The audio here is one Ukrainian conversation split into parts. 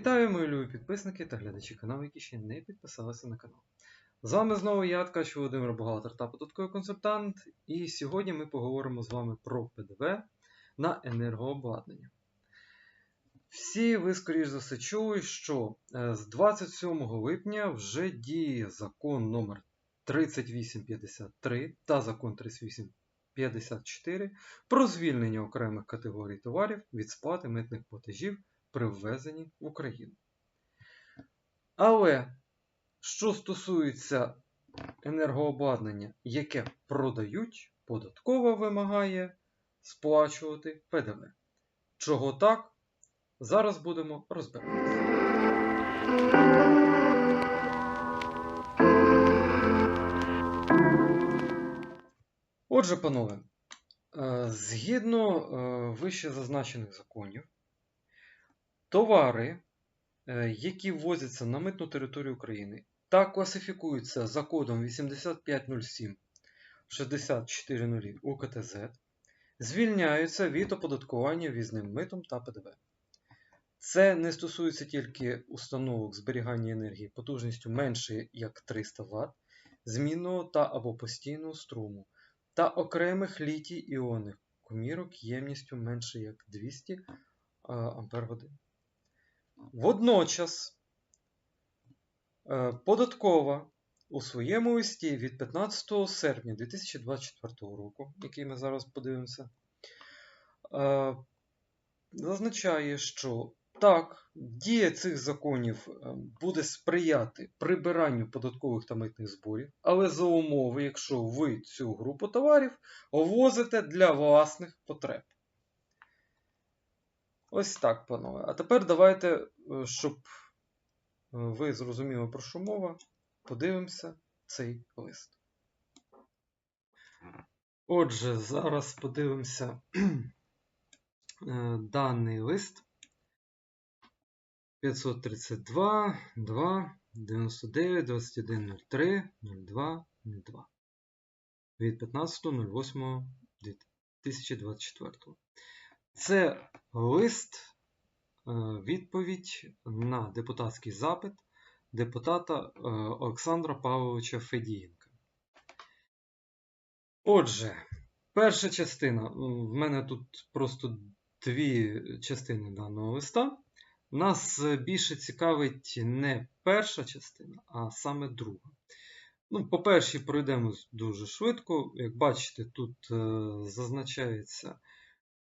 Вітаю, мої любі підписники та глядачі каналу, які ще не підписалися на канал. З вами знову я, Ткач Володимир Бухгалтер та податковий консультант. І сьогодні ми поговоримо з вами про ПДВ на енергообладнання. Всі ви, скоріш за все, чули, що е, з 27 липня вже діє закон номер 3853 та закон 3854 про звільнення окремих категорій товарів від сплати митних платежів при ввезенні в Україну. Але що стосується енергообладнання, яке продають, податкова вимагає сплачувати ПДВ. Чого так? Зараз будемо розбиратися. Отже, панове, е, згідно е, вище зазначених законів, товари, е, які ввозяться на митну територію України та класифікуються за кодом 8507 6400 УКТЗ, звільняються від оподаткування візним митом та ПДВ. Це не стосується тільки установок зберігання енергії потужністю менше як 300 Вт, змінного та або постійного струму та окремих літій іонних комірок ємністю менше як 200 Ампер годин. Водночас е, податкова у своєму листі від 15 серпня 2024 року, який ми зараз подивимося, е, зазначає, що так, дія цих законів е, буде сприяти прибиранню податкових та митних зборів, але за умови, якщо ви цю групу товарів ввозите для власних потреб. Ось так, панове. А тепер давайте, е, щоб е, ви зрозуміли, про що мова, подивимося цей лист. Отже, зараз подивимося е, даний лист 532 2 99 21 03 02 02 від 15.08.2024. Це лист е, відповідь на депутатський запит депутата е, Олександра Павловича Федієнка. Отже, перша частина. В мене тут просто дві частини даного листа. Нас більше цікавить не перша частина, а саме друга. Ну, По першій пройдемо дуже швидко. Як бачите, тут е, зазначається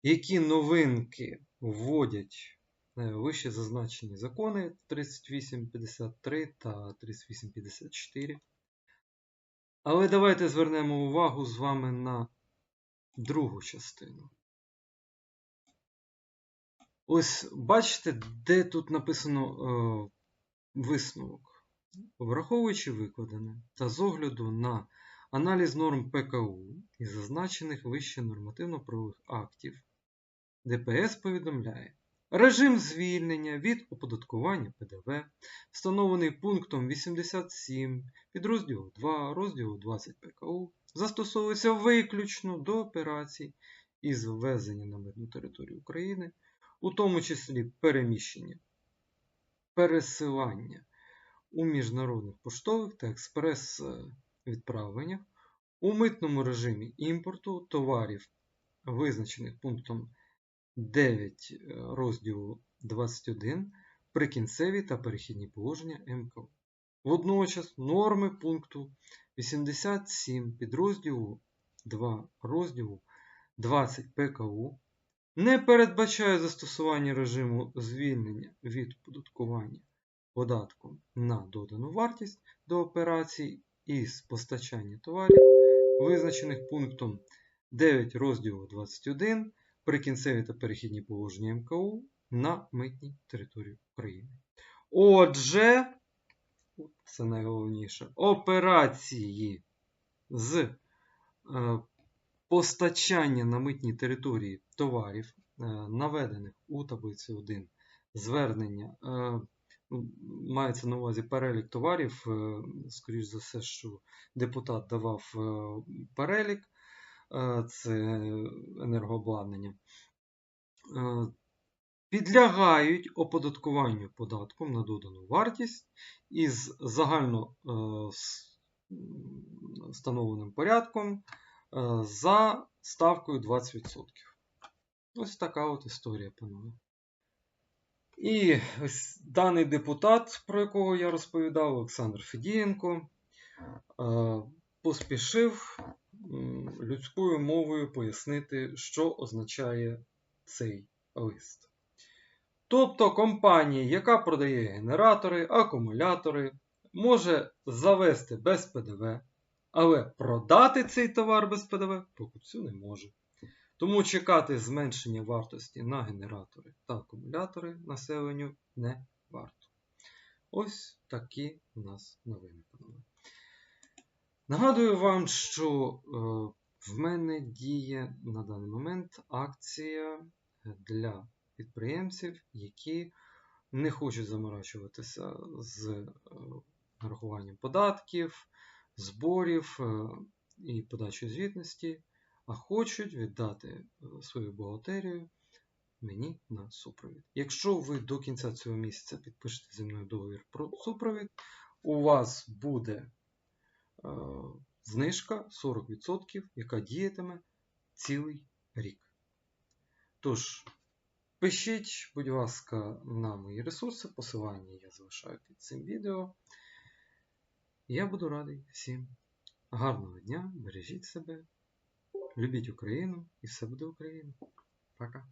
які новинки вводять е, вище зазначені закони 3853 та 3854. Але давайте звернемо увагу з вами на другу частину. Ось бачите, де тут написано е, висновок. Враховуючи викладене та з огляду на аналіз норм ПКУ і зазначених вище нормативно-правових актів ДПС повідомляє, режим звільнення від оподаткування ПДВ, встановлений пунктом 87 підрозділу 2 розділу 20 ПКУ, застосовується виключно до операцій із ввезення на митну територію України, у тому числі переміщення, пересилання у міжнародних поштових та експрес-відправленнях, у митному режимі імпорту товарів, визначених пунктом 9 е, розділу 21 прикінцеві та перехідні положення МКО. Водночас норми пункту 87 підрозділу 2 розділу 20 ПКУ не передбачають застосування режиму звільнення від оподаткування податком на додану вартість до операцій із постачання товарів, визначених пунктом 9 розділу 21 прикінцеві та перехідні положення МКУ на митній території України. Отже, це найголовніше, операції з е, постачання на митній території товарів, е, наведених у таблиці 1 звернення. Е, ну, Мається на увазі перелік товарів, скоріш за все, що депутат давав перелік, це енергообладнання. Е, підлягають оподаткуванню податком на додану вартість із загально е, встановленим порядком е, за ставкою 20%. Ось така от історія, панове. І ось даний депутат, про якого я розповідав, Олександр Федієнко, е, поспішив людською мовою пояснити, що означає цей лист. Тобто компанія, яка продає генератори, акумулятори, може завести без ПДВ, але продати цей товар без ПДВ покупцю не може. Тому чекати зменшення вартості на генератори та акумулятори населенню не варто. Ось такі у нас новини, панове. Нагадую вам, що е, в мене діє на даний момент акція для підприємців, які не хочуть заморачуватися з е, нарахуванням податків, зборів е, і подачою звітності, а хочуть віддати свою бухгалтерію мені на супровід. Якщо ви до кінця цього місяця підпишете зі мною договір про супровід, у вас буде знижка 40%, яка діятиме цілий рік. Тож, пишіть, будь ласка, на мої ресурси, посилання я залишаю під цим відео. Я буду радий всім. Гарного дня, бережіть себе, любіть Україну і все буде Україна. Пока.